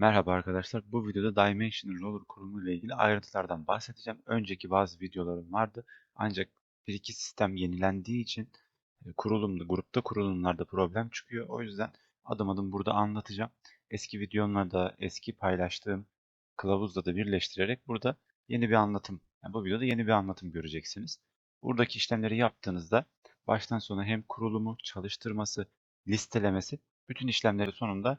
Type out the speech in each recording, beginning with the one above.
Merhaba arkadaşlar. Bu videoda Dimension Roller kurumu ile ilgili ayrıntılardan bahsedeceğim. Önceki bazı videolarım vardı. Ancak bir iki sistem yenilendiği için e, kurulumda, grupta kurulumlarda problem çıkıyor. O yüzden adım adım burada anlatacağım. Eski videolarla eski paylaştığım kılavuzla da birleştirerek burada yeni bir anlatım, yani bu videoda yeni bir anlatım göreceksiniz. Buradaki işlemleri yaptığınızda baştan sona hem kurulumu, çalıştırması, listelemesi, bütün işlemleri sonunda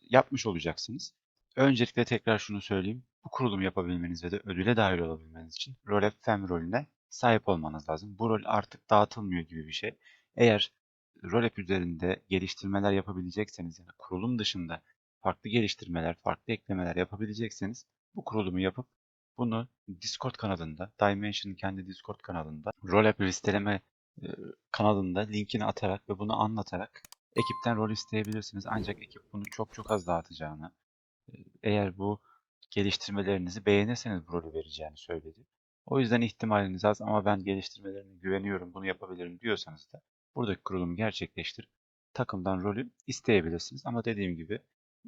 yapmış olacaksınız. Öncelikle tekrar şunu söyleyeyim. Bu kurulumu yapabilmeniz ve de ödüle dahil olabilmeniz için Rollup Fem rolüne sahip olmanız lazım. Bu rol artık dağıtılmıyor gibi bir şey. Eğer Rollup üzerinde geliştirmeler yapabilecekseniz yani kurulum dışında farklı geliştirmeler, farklı eklemeler yapabilecekseniz bu kurulumu yapıp bunu Discord kanalında, Dimension'ın kendi Discord kanalında, Rollup listeleme kanalında linkini atarak ve bunu anlatarak ekipten rol isteyebilirsiniz. Ancak ekip bunu çok çok az dağıtacağını, e, eğer bu geliştirmelerinizi beğenirseniz bu rolü vereceğini söyledi. O yüzden ihtimaliniz az ama ben geliştirmelerine güveniyorum, bunu yapabilirim diyorsanız da buradaki kurulumu gerçekleştirip takımdan rolü isteyebilirsiniz. Ama dediğim gibi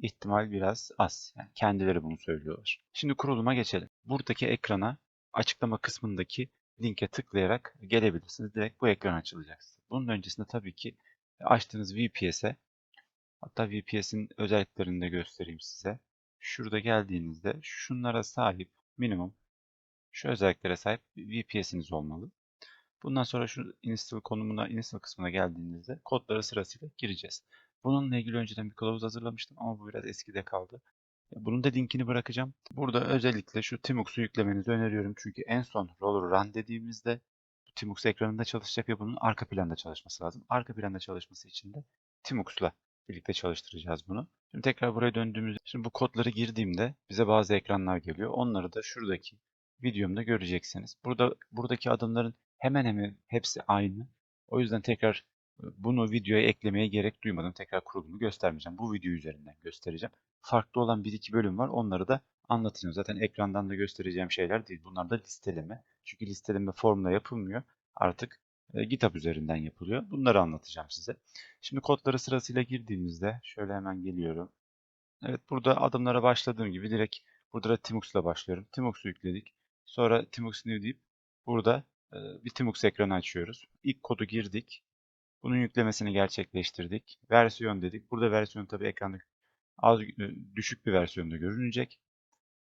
ihtimal biraz az. Yani kendileri bunu söylüyorlar. Şimdi kuruluma geçelim. Buradaki ekrana açıklama kısmındaki linke tıklayarak gelebilirsiniz. Direkt bu ekran açılacak. Bunun öncesinde tabii ki açtığınız VPS'e hatta VPS'in özelliklerini de göstereyim size. Şurada geldiğinizde şunlara sahip minimum şu özelliklere sahip VPS'iniz olmalı. Bundan sonra şu install konumuna, install kısmına geldiğinizde kodları sırasıyla gireceğiz. Bununla ilgili önceden bir kılavuz hazırlamıştım ama bu biraz eskide kaldı. Bunun da linkini bırakacağım. Burada özellikle şu Timux'u yüklemenizi öneriyorum. Çünkü en son Roller Run dediğimizde Timux ekranında çalışacak ve bunun arka planda çalışması lazım. Arka planda çalışması için de Timux'la birlikte çalıştıracağız bunu. Şimdi tekrar buraya döndüğümüzde şimdi bu kodları girdiğimde bize bazı ekranlar geliyor. Onları da şuradaki videomda göreceksiniz. Burada buradaki adımların hemen hemen hepsi aynı. O yüzden tekrar bunu videoya eklemeye gerek duymadım. Tekrar kurulumu göstermeyeceğim. Bu video üzerinden göstereceğim. Farklı olan bir iki bölüm var. Onları da anlatacağım. Zaten ekrandan da göstereceğim şeyler değil. Bunlar da listeleme. Çünkü listeleme formla yapılmıyor. Artık e, GitHub üzerinden yapılıyor. Bunları anlatacağım size. Şimdi kodları sırasıyla girdiğimizde şöyle hemen geliyorum. Evet burada adımlara başladığım gibi direkt burada da Timux'la başlıyorum. Timux'u yükledik. Sonra Timux New deyip burada e, bir Timux ekranı açıyoruz. İlk kodu girdik. Bunun yüklemesini gerçekleştirdik. Versiyon dedik. Burada versiyon tabii ekranda az düşük bir versiyonda görünecek.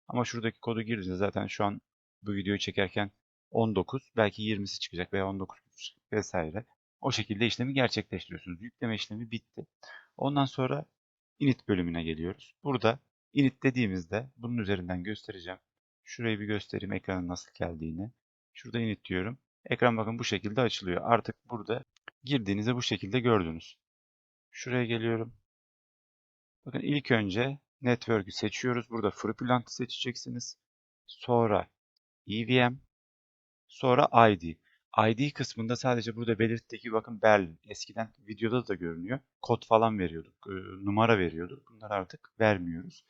Ama şuradaki kodu girdiğinizde zaten şu an bu videoyu çekerken 19 belki 20'si çıkacak veya 19 vesaire. O şekilde işlemi gerçekleştiriyorsunuz. Yükleme işlemi bitti. Ondan sonra init bölümüne geliyoruz. Burada init dediğimizde bunun üzerinden göstereceğim. Şurayı bir göstereyim ekranın nasıl geldiğini. Şurada init diyorum. Ekran bakın bu şekilde açılıyor. Artık burada girdiğinizde bu şekilde gördünüz. Şuraya geliyorum. Bakın ilk önce Network'ü seçiyoruz. Burada FreePlant'ı seçeceksiniz. Sonra EVM. Sonra ID. ID kısmında sadece burada belirttiği gibi bakın Berlin. Eskiden videoda da görünüyor. Kod falan veriyorduk. Numara veriyorduk. Bunları artık vermiyoruz.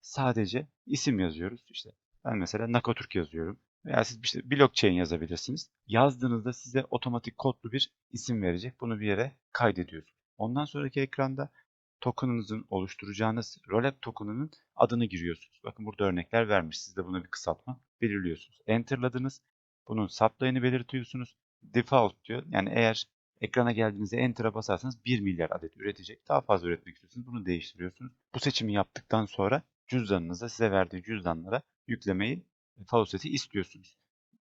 Sadece isim yazıyoruz. İşte ben mesela Nakotürk yazıyorum. Veya siz işte blockchain yazabilirsiniz. Yazdığınızda size otomatik kodlu bir isim verecek. Bunu bir yere kaydediyorsunuz. Ondan sonraki ekranda token'ınızın oluşturacağınız Rollup token'ının adını giriyorsunuz. Bakın burada örnekler vermiş. Siz de buna bir kısaltma belirliyorsunuz. Enter'ladınız. Bunun supply'ını belirtiyorsunuz. Default diyor. Yani eğer ekrana geldiğinizde Enter'a basarsanız 1 milyar adet üretecek. Daha fazla üretmek istiyorsunuz. Bunu değiştiriyorsunuz. Bu seçimi yaptıktan sonra cüzdanınıza size verdiği cüzdanlara yüklemeyi Faucet'i istiyorsunuz.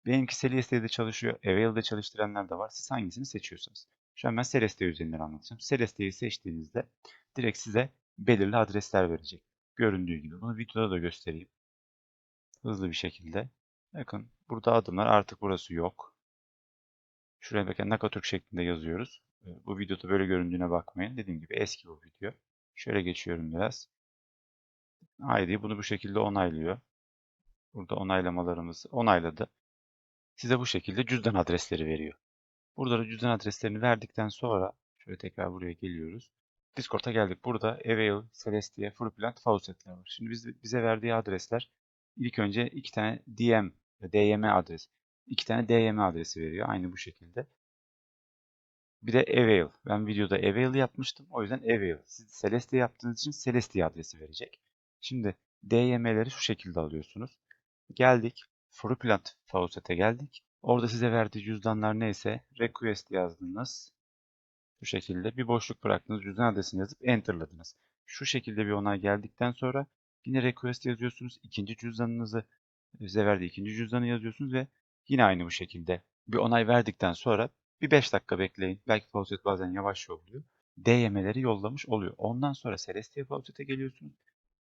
Benimki Celeste'de çalışıyor. Avail'de çalıştıranlar da var. Siz hangisini seçiyorsanız. Şu an ben Celeste üzerinden anlatacağım. Celeste'yi seçtiğinizde direkt size belirli adresler verecek. Göründüğü gibi. Bunu videoda da göstereyim. Hızlı bir şekilde. Bakın burada adımlar artık burası yok. Şuraya bakın Nakatürk şeklinde yazıyoruz. Ee, bu videoda böyle göründüğüne bakmayın. Dediğim gibi eski bu video. Şöyle geçiyorum biraz. ID bunu bu şekilde onaylıyor. Burada onaylamalarımız onayladı. Size bu şekilde cüzdan adresleri veriyor. Burada da cüzdan adreslerini verdikten sonra şöyle tekrar buraya geliyoruz. Discord'a geldik. Burada Avail, Celestia, Freeplant, Faucet'ler var. Şimdi biz, bize verdiği adresler ilk önce iki tane DM DYM adresi. İki tane DYM adresi veriyor. Aynı bu şekilde. Bir de Avail. Ben videoda Avail yapmıştım. O yüzden Avail. Siz Celestia yaptığınız için Celestia adresi verecek. Şimdi DYM'leri şu şekilde alıyorsunuz. Geldik. Fruiplant Faucet'e geldik. Orada size verdiği cüzdanlar neyse request yazdınız. Bu şekilde bir boşluk bıraktınız. Cüzdan adresini yazıp enter'ladınız. Şu şekilde bir onay geldikten sonra yine request yazıyorsunuz. İkinci cüzdanınızı size verdiği ikinci cüzdanı yazıyorsunuz ve yine aynı bu şekilde bir onay verdikten sonra bir 5 dakika bekleyin. Belki Faucet bazen yavaş yolluyor. DYM'leri yollamış oluyor. Ondan sonra Celestia Faucet'e geliyorsunuz.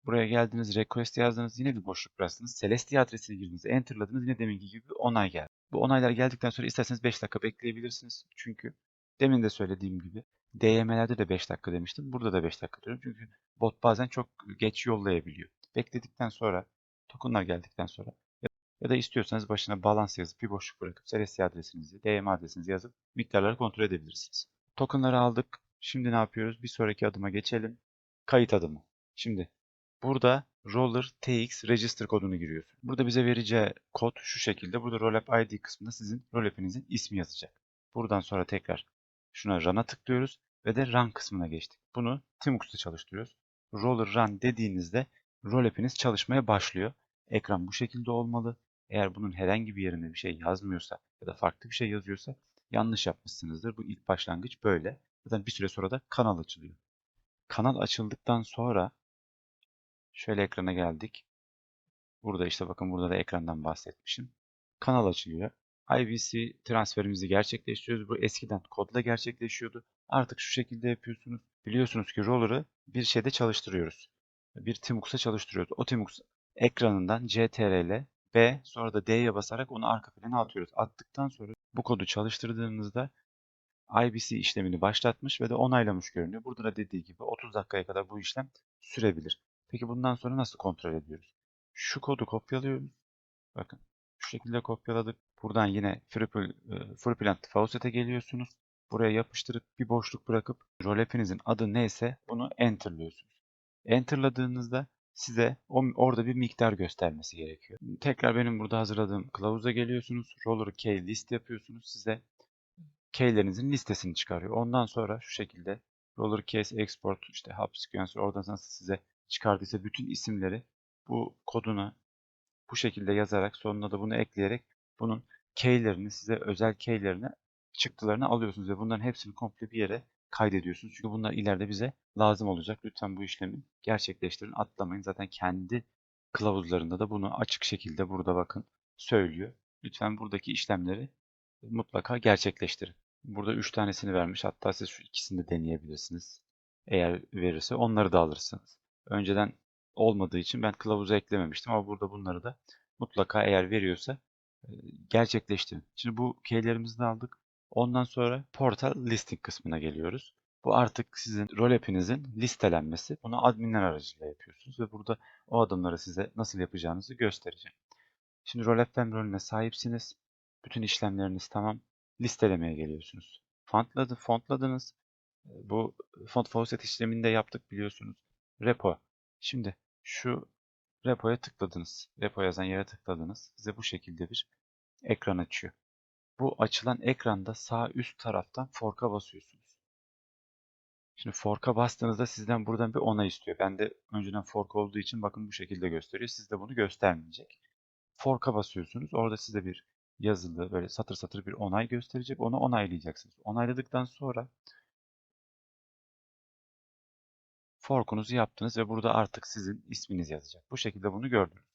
Buraya geldiniz, request yazdınız, yine bir boşluk bıraktınız. Celestia adresini girdiniz, enter'ladınız, yine deminki gibi bir onay geldi. Bu onaylar geldikten sonra isterseniz 5 dakika bekleyebilirsiniz. Çünkü demin de söylediğim gibi DYM'lerde de 5 dakika demiştim. Burada da 5 dakika diyorum. Çünkü bot bazen çok geç yollayabiliyor. Bekledikten sonra, tokenlar geldikten sonra ya da istiyorsanız başına balans yazıp bir boşluk bırakıp Celestia adresinizi, DYM adresinizi yazıp miktarları kontrol edebilirsiniz. Tokenları aldık. Şimdi ne yapıyoruz? Bir sonraki adıma geçelim. Kayıt adımı. Şimdi burada Roller TX Register kodunu giriyorsun. Burada bize vereceği kod şu şekilde. Burada Rollup ID kısmında sizin rollup'inizin ismi yazacak. Buradan sonra tekrar şuna Run'a tıklıyoruz ve de Run kısmına geçtik. Bunu Timux'ta çalıştırıyoruz. Roller Run dediğinizde rollup'iniz çalışmaya başlıyor. Ekran bu şekilde olmalı. Eğer bunun herhangi bir yerinde bir şey yazmıyorsa ya da farklı bir şey yazıyorsa yanlış yapmışsınızdır. Bu ilk başlangıç böyle. Zaten bir süre sonra da kanal açılıyor. Kanal açıldıktan sonra şöyle ekrana geldik. Burada işte bakın burada da ekrandan bahsetmişim. Kanal açılıyor. IBC transferimizi gerçekleştiriyoruz. Bu eskiden kodla gerçekleşiyordu. Artık şu şekilde yapıyorsunuz. Biliyorsunuz ki Roller'ı bir şeyde çalıştırıyoruz. Bir Timux'a çalıştırıyoruz. O Timux ekranından CTRL B sonra da D'ye basarak onu arka plana atıyoruz. Attıktan sonra bu kodu çalıştırdığınızda IBC işlemini başlatmış ve de onaylamış görünüyor. Burada da dediği gibi 30 dakikaya kadar bu işlem sürebilir. Peki bundan sonra nasıl kontrol ediyoruz? Şu kodu kopyalıyoruz. Bakın şu şekilde kopyaladık. Buradan yine FreePlant Faucet'e geliyorsunuz. Buraya yapıştırıp bir boşluk bırakıp rolep'inizin adı neyse bunu enter'lıyorsunuz. Enter'ladığınızda size orada bir miktar göstermesi gerekiyor. Tekrar benim burada hazırladığım kılavuza geliyorsunuz. Roller key list yapıyorsunuz. Size keylerinizin listesini çıkarıyor. Ondan sonra şu şekilde roller case export işte hub sequencer oradan nasıl size çıkardıysa bütün isimleri bu koduna bu şekilde yazarak sonuna da bunu ekleyerek bunun keylerini size özel keylerini çıktılarını alıyorsunuz ve bunların hepsini komple bir yere kaydediyorsunuz. Çünkü bunlar ileride bize lazım olacak. Lütfen bu işlemi gerçekleştirin. Atlamayın. Zaten kendi kılavuzlarında da bunu açık şekilde burada bakın söylüyor. Lütfen buradaki işlemleri mutlaka gerçekleştirin. Burada 3 tanesini vermiş. Hatta siz şu ikisini de deneyebilirsiniz. Eğer verirse onları da alırsınız. Önceden olmadığı için ben kılavuza eklememiştim ama burada bunları da mutlaka eğer veriyorsa gerçekleştirin. Şimdi bu keylerimizi de aldık. Ondan sonra portal listing kısmına geliyoruz. Bu artık sizin rol app'inizin listelenmesi. Bunu adminler aracılığıyla yapıyorsunuz ve burada o adımları size nasıl yapacağınızı göstereceğim. Şimdi rol app rolüne sahipsiniz. Bütün işlemleriniz tamam. Listelemeye geliyorsunuz. Fontladı, fontladınız. Bu font faucet işlemini de yaptık biliyorsunuz. Repo. Şimdi şu repoya tıkladınız. Repo yazan yere tıkladınız. Size bu şekilde bir ekran açıyor. Bu açılan ekranda sağ üst taraftan fork'a basıyorsunuz. Şimdi fork'a bastığınızda sizden buradan bir onay istiyor. Ben de önceden fork olduğu için bakın bu şekilde gösteriyor. Sizde bunu göstermeyecek. Fork'a basıyorsunuz. Orada size bir yazılı böyle satır satır bir onay gösterecek. Onu onaylayacaksınız. Onayladıktan sonra fork'unuzu yaptınız ve burada artık sizin isminiz yazacak. Bu şekilde bunu gördünüz.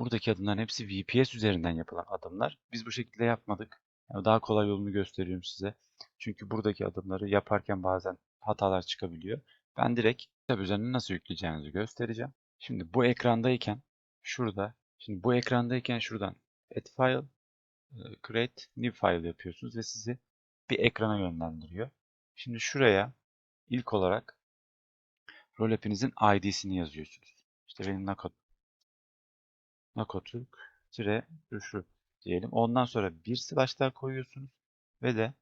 Buradaki adımların hepsi VPS üzerinden yapılan adımlar. Biz bu şekilde yapmadık. Yani daha kolay yolunu gösteriyorum size. Çünkü buradaki adımları yaparken bazen hatalar çıkabiliyor. Ben direkt kitap üzerine nasıl yükleyeceğinizi göstereceğim. Şimdi bu ekrandayken şurada, şimdi bu ekrandayken şuradan add file, create new file yapıyorsunuz ve sizi bir ekrana yönlendiriyor. Şimdi şuraya ilk olarak rol app'inizin ID'sini yazıyorsunuz. İşte benim Nakot Nakotürk tire şu diyelim. Ondan sonra bir slash koyuyorsunuz ve de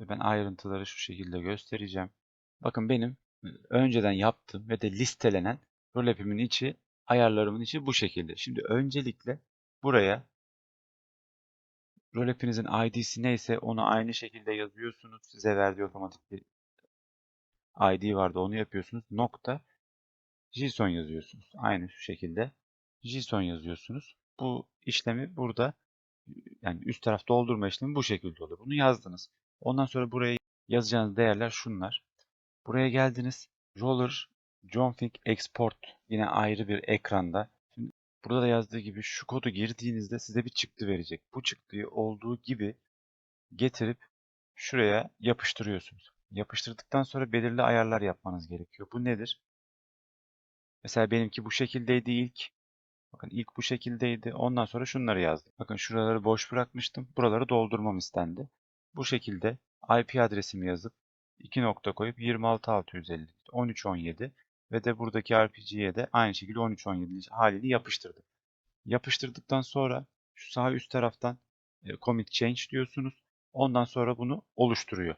ben ayrıntıları şu şekilde göstereceğim. Bakın benim önceden yaptığım ve de listelenen rol app'imin içi ayarlarımın içi bu şekilde. Şimdi öncelikle buraya rol ID'si neyse onu aynı şekilde yazıyorsunuz. Size verdiği otomatik bir ID vardı onu yapıyorsunuz. Nokta JSON yazıyorsunuz. Aynı şu şekilde JSON yazıyorsunuz. Bu işlemi burada yani üst taraf doldurma işlemi bu şekilde oluyor. Bunu yazdınız. Ondan sonra buraya yazacağınız değerler şunlar. Buraya geldiniz. Roller config export yine ayrı bir ekranda. Şimdi burada da yazdığı gibi şu kodu girdiğinizde size bir çıktı verecek. Bu çıktıyı olduğu gibi getirip şuraya yapıştırıyorsunuz. Yapıştırdıktan sonra belirli ayarlar yapmanız gerekiyor. Bu nedir? Mesela benimki bu şekildeydi ilk. Bakın ilk bu şekildeydi. Ondan sonra şunları yazdım. Bakın şuraları boş bırakmıştım. Buraları doldurmam istendi. Bu şekilde IP adresimi yazıp 2 nokta koyup 26650 1317 ve de buradaki RPG'ye de aynı şekilde 1317 halini yapıştırdım. Yapıştırdıktan sonra şu sağ üst taraftan e, commit change diyorsunuz. Ondan sonra bunu oluşturuyor.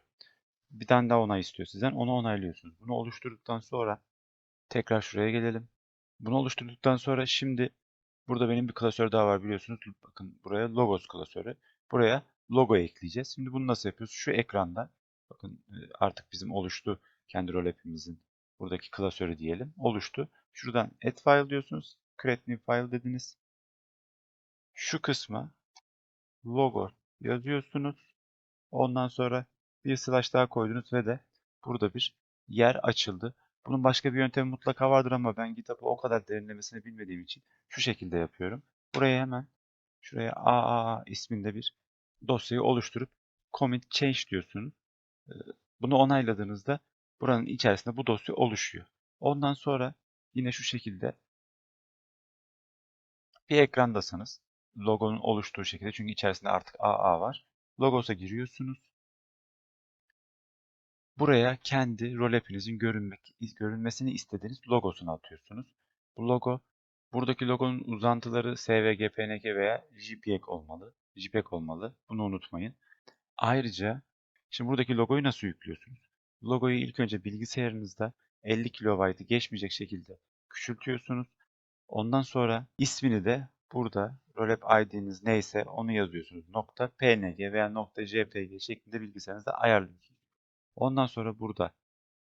Bir tane daha onay istiyor sizden. Onu onaylıyorsunuz. Bunu oluşturduktan sonra tekrar şuraya gelelim. Bunu oluşturduktan sonra şimdi burada benim bir klasör daha var biliyorsunuz. Bakın buraya logos klasörü. Buraya logo ekleyeceğiz. Şimdi bunu nasıl yapıyoruz? Şu ekranda bakın e, artık bizim oluştu kendi rol app'imizin buradaki klasörü diyelim. Oluştu. Şuradan add file diyorsunuz. Create new file dediniz. Şu kısma logo yazıyorsunuz. Ondan sonra bir slash daha koydunuz ve de burada bir yer açıldı. Bunun başka bir yöntemi mutlaka vardır ama ben GitHub'ı o kadar derinlemesine bilmediğim için şu şekilde yapıyorum. Buraya hemen şuraya AAA isminde bir dosyayı oluşturup commit change diyorsunuz. Bunu onayladığınızda buranın içerisinde bu dosya oluşuyor. Ondan sonra yine şu şekilde bir ekrandasınız. Logonun oluştuğu şekilde çünkü içerisinde artık AA var. Logosa giriyorsunuz. Buraya kendi rol app'inizin görünmek, görünmesini istediğiniz logosunu atıyorsunuz. Bu logo, buradaki logonun uzantıları SVG, PNG veya JPEG olmalı. JPEG olmalı. Bunu unutmayın. Ayrıca şimdi buradaki logoyu nasıl yüklüyorsunuz? Logoyu ilk önce bilgisayarınızda 50 kilobaytı geçmeyecek şekilde küçültüyorsunuz. Ondan sonra ismini de burada rollup ID'niz neyse onu yazıyorsunuz. .png veya .jpg şeklinde bilgisayarınızda ayarlıyorsunuz. Ondan sonra burada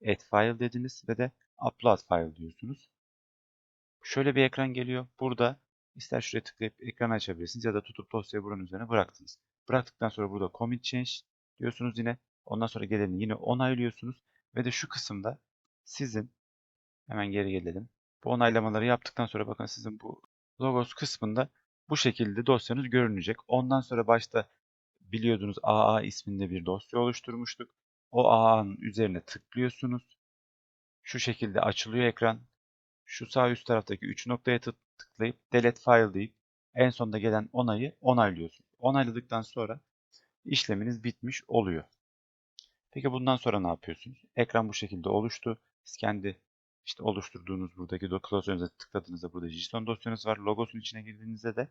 add file dediniz ve de upload file diyorsunuz. Şöyle bir ekran geliyor. Burada ister şuraya tıklayıp ekranı açabilirsiniz ya da tutup dosyayı buranın üzerine bıraktınız. Bıraktıktan sonra burada commit change diyorsunuz yine. Ondan sonra geleni yine onaylıyorsunuz. Ve de şu kısımda sizin hemen geri gelelim. Bu onaylamaları yaptıktan sonra bakın sizin bu logos kısmında bu şekilde dosyanız görünecek. Ondan sonra başta biliyordunuz AA isminde bir dosya oluşturmuştuk. O AA'nın üzerine tıklıyorsunuz. Şu şekilde açılıyor ekran. Şu sağ üst taraftaki 3 noktaya tıklayıp delete file deyip en sonunda gelen onayı onaylıyorsunuz. Onayladıktan sonra işleminiz bitmiş oluyor. Peki bundan sonra ne yapıyorsunuz? Ekran bu şekilde oluştu. Siz kendi işte oluşturduğunuz buradaki klasörünüze tıkladığınızda burada JSON dosyanız var. Logosun içine girdiğinizde de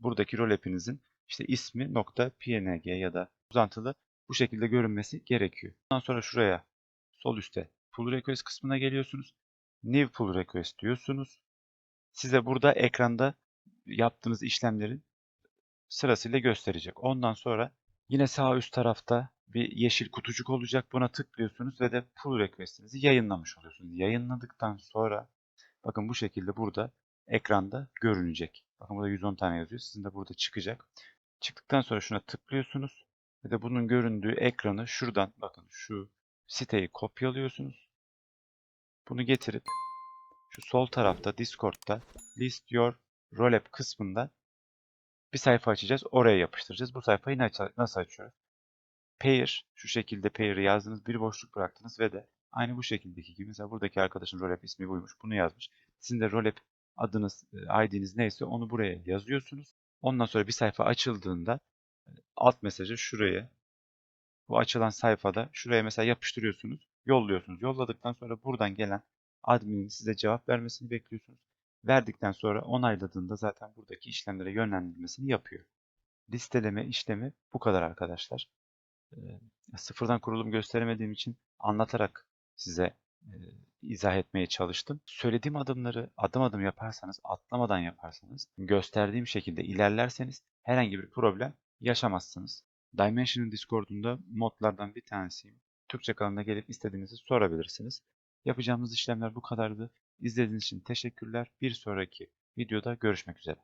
buradaki rol app'inizin işte ismi .png ya da uzantılı bu şekilde görünmesi gerekiyor. Ondan sonra şuraya sol üstte pull request kısmına geliyorsunuz. New pull request diyorsunuz. Size burada ekranda yaptığınız işlemlerin sırasıyla gösterecek. Ondan sonra yine sağ üst tarafta bir yeşil kutucuk olacak. Buna tıklıyorsunuz ve de pull request'inizi yayınlamış oluyorsunuz. Yayınladıktan sonra bakın bu şekilde burada ekranda görünecek. Bakın burada 110 tane yazıyor. Sizin de burada çıkacak. Çıktıktan sonra şuna tıklıyorsunuz. Ve de bunun göründüğü ekranı şuradan bakın şu siteyi kopyalıyorsunuz. Bunu getirip şu sol tarafta Discord'da list your rollup kısmında bir sayfa açacağız. Oraya yapıştıracağız. Bu sayfayı nasıl açıyoruz? Pair, şu şekilde pair'i yazdınız. Bir boşluk bıraktınız ve de aynı bu şekildeki gibi mesela buradaki arkadaşın rollup ismi buymuş. Bunu yazmış. Sizin de rollup adınız, e, ID'niz neyse onu buraya yazıyorsunuz. Ondan sonra bir sayfa açıldığında alt mesajı şuraya bu açılan sayfada şuraya mesela yapıştırıyorsunuz, yolluyorsunuz. Yolladıktan sonra buradan gelen adminin size cevap vermesini bekliyorsunuz. Verdikten sonra onayladığında zaten buradaki işlemlere yönlendirmesini yapıyor. Listeleme işlemi bu kadar arkadaşlar. Ee, sıfırdan kurulum gösteremediğim için anlatarak size e, izah etmeye çalıştım. Söylediğim adımları adım adım yaparsanız, atlamadan yaparsanız, gösterdiğim şekilde ilerlerseniz herhangi bir problem yaşamazsınız. Dimension'ın Discord'unda modlardan bir tanesiyim. Türkçe kanalına gelip istediğinizi sorabilirsiniz. Yapacağımız işlemler bu kadardı. İzlediğiniz için teşekkürler. Bir sonraki videoda görüşmek üzere.